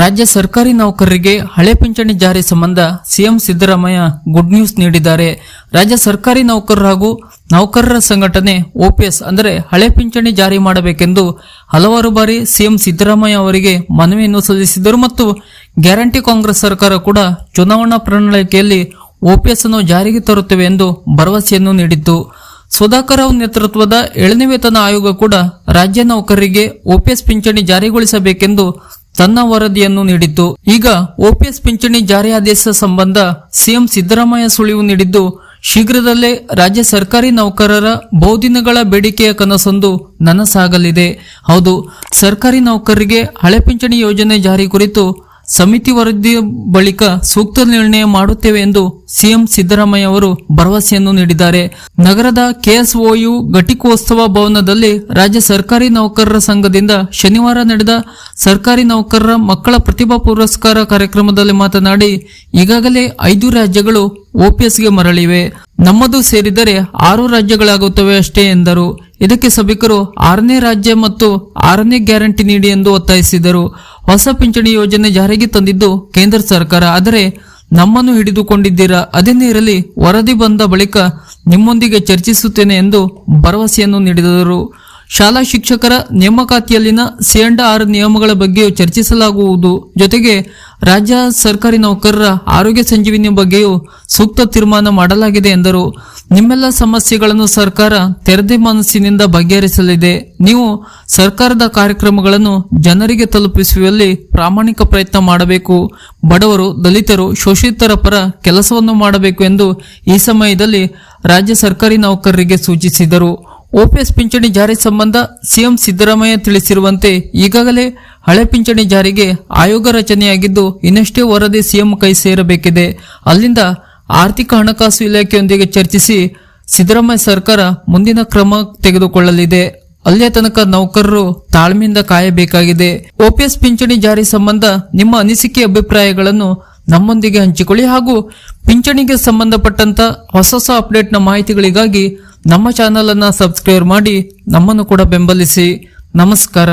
ರಾಜ್ಯ ಸರ್ಕಾರಿ ನೌಕರರಿಗೆ ಹಳೆ ಪಿಂಚಣಿ ಜಾರಿ ಸಂಬಂಧ ಸಿಎಂ ಸಿದ್ದರಾಮಯ್ಯ ಗುಡ್ ನ್ಯೂಸ್ ನೀಡಿದ್ದಾರೆ. ರಾಜ್ಯ ಸರ್ಕಾರಿ ನೌಕರರು ಹಾಗೂ ನೌಕರರ ಸಂಘಟನೆ ಓಪಿಎಸ್ ಅಂದರೆ ಹಳೆ ಪಿಂಚಣಿ ಜಾರಿ ಮಾಡಬೇಕೆಂದು ಹಲವಾರು ಬಾರಿ ಸಿಎಂ ಸಿದ್ದರಾಮಯ್ಯ ಅವರಿಗೆ ಮನವಿಯನ್ನು ಸಲ್ಲಿಸಿದ್ದರು ಮತ್ತು ಗ್ಯಾರಂಟಿ ಕಾಂಗ್ರೆಸ್ ಸರ್ಕಾರ ಕೂಡ ಚುನಾವಣಾ ಪ್ರಣಾಳಿಕೆಯಲ್ಲಿ ಓಪಿಎಸ್ ಅನ್ನು ಜಾರಿಗೆ ತರುತ್ತೇವೆ ಎಂದು ಭರವಸೆಯನ್ನು ನೀಡಿತ್ತು. ಸುಧಾಕರ್ ರಾವ್ ನೇತೃತ್ವದ ಏಳನೇ ವೇತನ ಆಯೋಗ ಕೂಡ ರಾಜ್ಯ ನೌಕರರಿಗೆ ಓಪಿಎಸ್ ಪಿಂಚಣಿ ಜಾರಿಗೊಳಿಸಬೇಕೆಂದು ತನ್ನ ವರದಿಯನ್ನು ನೀಡಿತ್ತು ಈಗ ಓಪಿಎಸ್ ಪಿಂಚಣಿ ಜಾರಿ ಆದೇಶ ಸಂಬಂಧ ಸಿಎಂ ಸಿದ್ದರಾಮಯ್ಯ ಸುಳಿವು ನೀಡಿದ್ದು, ಶೀಘ್ರದಲ್ಲೇ ರಾಜ್ಯ ಸರ್ಕಾರಿ ನೌಕರರ ಬಹುದಿನಗಳ ಬೇಡಿಕೆಯ ಕನಸೊಂದು ನನಸಾಗಲಿದೆ. ಹೌದು, ಸರ್ಕಾರಿ ನೌಕರರಿಗೆ ಹಳೆ ಪಿಂಚಣಿ ಯೋಜನೆ ಜಾರಿ ಕುರಿತು ಸಮಿತಿ ವರದಿ ಬಳಿಕ ಸೂಕ್ತ ನಿರ್ಣಯ ಮಾಡುತ್ತೇವೆ ಎಂದು ಸಿಎಂ ಸಿದ್ದರಾಮಯ್ಯ ಅವರು ಭರವಸೆಯನ್ನು ನೀಡಿದ್ದಾರೆ. ನಗರದ ಕೆಎಸ್ಒಯು ಘಟಿಕೋತ್ಸವ ಭವನದಲ್ಲಿ ರಾಜ್ಯ ಸರ್ಕಾರಿ ನೌಕರರ ಸಂಘದಿಂದ ಶನಿವಾರ ನಡೆದ ಸರ್ಕಾರಿ ನೌಕರರ ಮಕ್ಕಳ ಪ್ರತಿಭಾ ಪುರಸ್ಕಾರ ಕಾರ್ಯಕ್ರಮದಲ್ಲಿ ಮಾತನಾಡಿ, ಈಗಾಗಲೇ ಐದು ರಾಜ್ಯಗಳು ಓಪಿಎಸ್ಗೆ ಮರಳಿವೆ. ನಮ್ಮದು ಸೇರಿದರೆ ಆರು ರಾಜ್ಯಗಳಾಗುತ್ತವೆ ಅಷ್ಟೇ ಎಂದರು. ಇದಕ್ಕೆ ಸಭಿಕರು ಆರನೇ ರಾಜ್ಯ ಮತ್ತು ಆರನೇ ಗ್ಯಾರಂಟಿ ನೀಡಿ ಎಂದು ಒತ್ತಾಯಿಸಿದರು. ಹೊಸ ಪಿಂಚಣಿ ಯೋಜನೆ ಜಾರಿಗೆ ತಂದಿದ್ದು ಕೇಂದ್ರ ಸರ್ಕಾರ. ಆದರೆ ನಮ್ಮನ್ನು ಹಿಡಿದುಕೊಂಡಿದ್ದೀರಾ? ಅದನ್ನೇ ಇರಲಿ, ವರದಿ ಬಂದ ಬಳಿಕ ನಿಮ್ಮೊಂದಿಗೆ ಚರ್ಚಿಸುತ್ತೇನೆ ಎಂದು ಭರವಸೆಯನ್ನು ನೀಡಿದರು. ಶಾಲಾ ಶಿಕ್ಷಕರ ನೇಮಕಾತಿಯಲ್ಲಿನ ಸಿಎಂಡ ಆರ್ ನಿಯಮಗಳ ಬಗ್ಗೆಯೂ ಚರ್ಚಿಸಲಾಗುವುದು. ಜೊತೆಗೆ ರಾಜ್ಯ ಸರ್ಕಾರಿ ನೌಕರರ ಆರೋಗ್ಯ ಸಂಜೀವಿನಿ ಬಗ್ಗೆಯೂ ಸೂಕ್ತ ತೀರ್ಮಾನ ಮಾಡಲಾಗಿದೆ ಎಂದರು. ನಿಮ್ಮೆಲ್ಲ ಸಮಸ್ಯೆಗಳನ್ನು ಸರ್ಕಾರ ತೆರೆದೇ ಮನಸ್ಸಿನಿಂದ ಬಗೆಹರಿಸಲಿದೆ. ನೀವು ಸರ್ಕಾರದ ಕಾರ್ಯಕ್ರಮಗಳನ್ನು ಜನರಿಗೆ ತಲುಪಿಸುವಲ್ಲಿ ಪ್ರಾಮಾಣಿಕ ಪ್ರಯತ್ನ ಮಾಡಬೇಕು. ಬಡವರು, ದಲಿತರು, ಶೋಷಿತರ ಪರ ಕೆಲಸವನ್ನು ಮಾಡಬೇಕು ಎಂದು ಈ ಸಮಯದಲ್ಲಿ ರಾಜ್ಯ ಸರ್ಕಾರಿ ನೌಕರರಿಗೆ ಸೂಚಿಸಿದರು. ಓಪಿಎಸ್ ಪಿಂಚಣಿ ಜಾರಿ ಸಂಬಂಧ ಸಿಎಂ ಸಿದ್ದರಾಮಯ್ಯ ತಿಳಿಸಿರುವಂತೆ ಈಗಾಗಲೇ ಹಳೆ ಪಿಂಚಣಿ ಜಾರಿಗೆ ಆಯೋಗ ರಚನೆಯಾಗಿದ್ದು ಇನ್ನಷ್ಟೇ ವರದಿ ಸಿಎಂ ಕೈ ಸೇರಬೇಕಿದೆ. ಅಲ್ಲಿಂದ ಆರ್ಥಿಕ ಹಣಕಾಸು ಇಲಾಖೆಯೊಂದಿಗೆ ಚರ್ಚಿಸಿ ಸಿದ್ದರಾಮಯ್ಯ ಸರ್ಕಾರ ಮುಂದಿನ ಕ್ರಮ ತೆಗೆದುಕೊಳ್ಳಲಿದೆ. ಅಲ್ಲಿಯ ತನಕ ನೌಕರರು ತಾಳ್ಮೆಯಿಂದ ಕಾಯಬೇಕಾಗಿದೆ. ಓಪಿಎಸ್ ಪಿಂಚಣಿ ಜಾರಿ ಸಂಬಂಧ ನಿಮ್ಮ ಅನಿಸಿಕೆ ಅಭಿಪ್ರಾಯಗಳನ್ನು ನಮ್ಮೊಂದಿಗೆ ಹಂಚಿಕೊಳ್ಳಿ ಹಾಗೂ ಪಿಂಚಣಿಗೆ ಸಂಬಂಧಪಟ್ಟಂತ ಹೊಸ ಹೊಸ ಅಪ್ಡೇಟ್ನ ಮಾಹಿತಿಗಳಿಗಾಗಿ ನಮ್ಮ ಚಾನಲನ್ನು ಸಬ್ಸ್ಕ್ರೈಬ್ ಮಾಡಿ ನಮ್ಮನ್ನು ಕೂಡ ಬೆಂಬಲಿಸಿ. ನಮಸ್ಕಾರ.